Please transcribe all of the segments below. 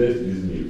хозяйств из них.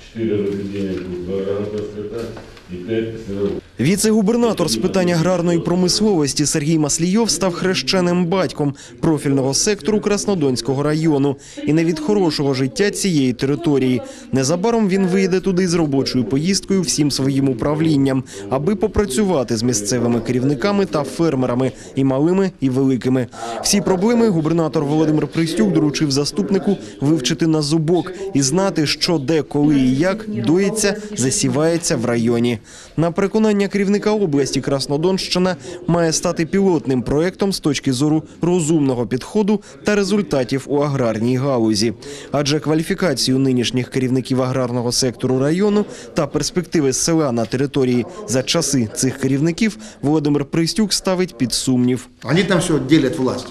Четыре разведения крупного скота и пять сыровых. Віце-губернатор з питань аграрної промисловості Сергій Маслійов став хрещеним батьком профільного сектору Краснодонського району і не від хорошого життя цієї території. Незабаром він вийде туди з робочою поїздкою всім своїм управлінням, аби попрацювати з місцевими керівниками та фермерами і малими, і великими. Всі проблеми губернатор Володимир Пристюк доручив заступнику вивчити на зубок і знати, що де, коли і як доїться, засівається в районі. На переконання керівника області Краснодонщина має стати пілотним проектом з точки зору розумного підходу та результатів у аграрній галузі. Адже кваліфікацію нинішніх керівників аграрного сектору району та перспективи села на території за часи цих керівників Володимир Пристюк ставить під сумнів. Они там все делят власть.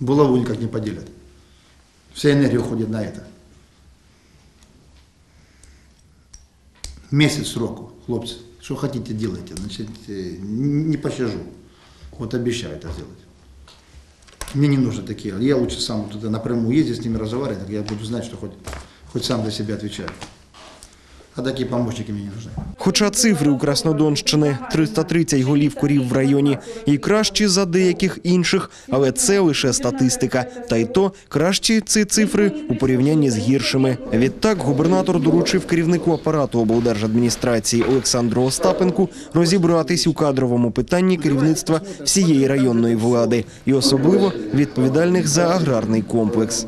Булаву никак не поделят. Вся энергия уходит на это. Месяц сроку, хлопцы. Что хотите, делайте. Значит, э, не пощажу. Вот обещаю это сделать. Мне не нужны такие. Я лучше сам туда напрямую ездить, с ними разговаривать. Я буду знать, что хоть, хоть сам за себя отвечаю. А такие помощники мне не нужны. Хоча цифри у Краснодонщини 330 голів корів в районі і кращі за деяких інших, але це лише статистика. Та й то кращі ці цифри у порівнянні з гіршими. Відтак губернатор доручив керівнику апарату облдержадміністрації Олександру Остапенку розібратись у кадровому питанні керівництва всієї районної влади і особливо відповідальних за аграрний комплекс.